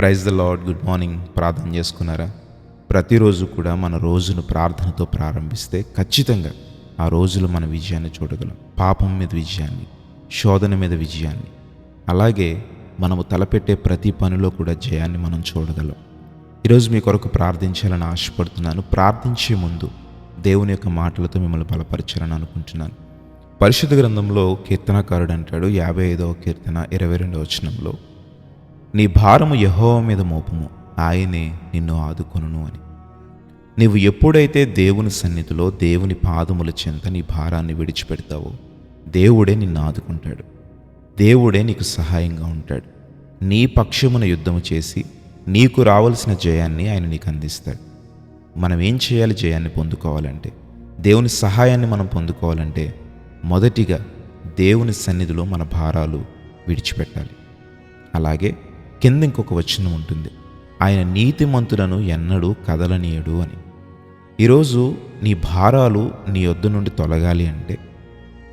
Praise the lord good morning ప్రార్థన చేసుకున్నారా? ప్రతిరోజు కూడా మన రోజును ప్రార్థనతో ప్రారంభిస్తే ఖచ్చితంగా ఆ రోజులో మన విజయాన్ని చూడగలం. పాపం మీద విజయాన్ని శోధన మీద విజయాన్ని అలాగే మనము తలపెట్టే ప్రతి పనిలో కూడా జయాన్ని మనం చూడగలం. ఈరోజు మీ కొరకు ప్రార్థించాలని ఆశపడుతున్నాను. ప్రార్థించే ముందు దేవుని యొక్క మాటలతో మిమ్మల్ని బలపరచాలని అనుకుంటున్నాను. పరిశుద్ధ గ్రంథంలో కీర్తనకారుడు అంటాడు యాభై ఐదవ కీర్తన ఇరవై రెండవ వచనంలో నీ భారము యహోవ మీద మోపము. ఆయనే నిన్ను ఆదుకొనును అని. నీవు ఎప్పుడైతే దేవుని సన్నిధిలో దేవుని పాదముల చెంత నీ భారాన్ని విడిచిపెడతావో దేవుడే నిన్ను ఆదుకుంటాడు. దేవుడే నీకు సహాయంగా ఉంటాడు. నీ పక్షమున యుద్ధము చేసి నీకు రావలసిన జయాన్ని ఆయన నీకు అందిస్తాడు. మనం ఏం చేయాలి జయాన్ని పొందుకోవాలంటే? దేవుని సహాయాన్ని మనం పొందుకోవాలంటే మొదటిగా దేవుని సన్నిధిలో మన భారాలు విడిచిపెట్టాలి. అలాగే కింద ఇంకొక వచనం ఉంటుంది. ఆయన నీతిమంతులను ఎన్నడూ కదలనీయడు అని. ఈరోజు నీ భారాలు నీ యొద్ద నుండి తొలగాలి అంటే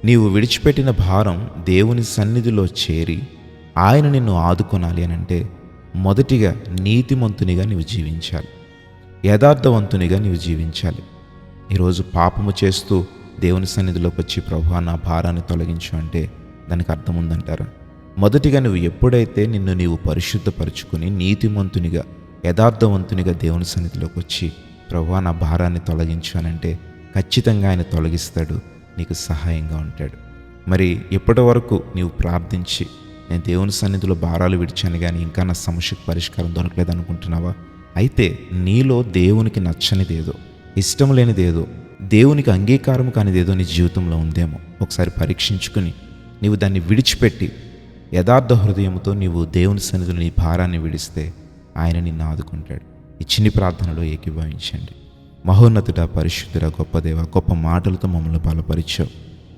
నీవు విడిచిపెట్టిన భారం దేవుని సన్నిధిలో చేరి ఆయన నిన్ను ఆదుకొనాలి అని అంటే మొదటిగా నీతిమంతునిగా నీవు జీవించాలి. యథార్థవంతునిగా నీవు జీవించాలి. ఈరోజు పాపము చేస్తూ దేవుని సన్నిధిలోకి వచ్చి ప్రభు నా భారాన్ని తొలగించు అంటే దానికి అర్థం ఉందంటారా? మొదటిగా నువ్వు ఎప్పుడైతే నిన్ను నీవు పరిశుద్ధపరుచుకుని నీతిమంతునిగా యథార్థవంతునిగా దేవుని సన్నిధిలోకి వచ్చి ప్రభా నా భారాన్ని తొలగించానంటే ఖచ్చితంగా ఆయన తొలగిస్తాడు నీకు సహాయంగా ఉంటాడు. మరి ఎప్పటి వరకు నీవు ప్రార్థించి నేను దేవుని సన్నిధిలో భారాలు విడిచాను కానీ ఇంకా నా సమస్యకు పరిష్కారం దొరకలేదు అనుకుంటున్నావా అయితే నీలో దేవునికి నచ్చనిదేదో ఇష్టం లేనిదేదో దేవునికి అంగీకారం కానిదేదో నీ జీవితంలో ఉందేమో ఒకసారి పరీక్షించుకుని నీవు దాన్ని విడిచిపెట్టి యథార్థ హృదయంతో నీవు దేవుని సన్నిధిలో నీ భారాన్ని విడిస్తే ఆయన నిన్ను ఆదుకుంటాడు. ఈ చిన్ని ప్రార్థనలో ఏకీభవించండి. మహోన్నతుడ పరిశుద్ధుడ గొప్ప దేవ గొప్ప మాటలతో మమ్మల్ని బలపరిచావు.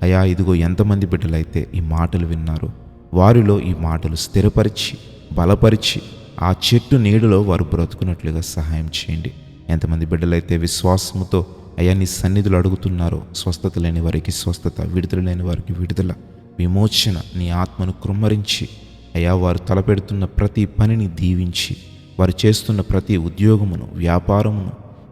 అయా ఇదిగో ఎంతమంది బిడ్డలైతే ఈ మాటలు విన్నారో వారిలో ఈ మాటలు స్థిరపరిచి బలపరిచి ఆ చెట్టు నీడలో వారు బ్రతుకున్నట్లుగా సహాయం చేయండి. ఎంతమంది బిడ్డలైతే విశ్వాసముతో అయ్యా నీ సన్నిధులు అడుగుతున్నారో స్వస్థత లేని వారికి స్వస్థత విడుదల లేని వారికి విడుదల. విమోచన నీ ఆత్మను కృమ్మరించి అయ్యా వారు తలపెడుతున్న ప్రతి పనిని దీవించి వారు చేస్తున్న ప్రతి ఉద్యోగమును వ్యాపారమును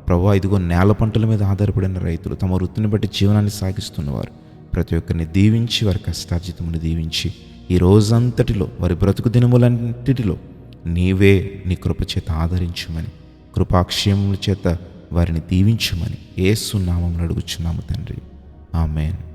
ప్రభా ఇదిగో నేల పంటల మీద ఆధారపడిన రైతులు తమ వృత్తిని బట్టి జీవనాన్ని సాగిస్తున్నవారు. ప్రతి ఒక్కరిని దీవించి వారి కష్టార్జితమును దీవించి ఈ రోజంతటిలో వారి బ్రతుకు దినములన్నింటిలో నీవే నీ కృప చేత ఆదరించుమని కృపాక్షేమముల చేత వారిని దీవించుమని ఏసునామములు అడుగుచున్నాము తండ్రి. ఆమెన్.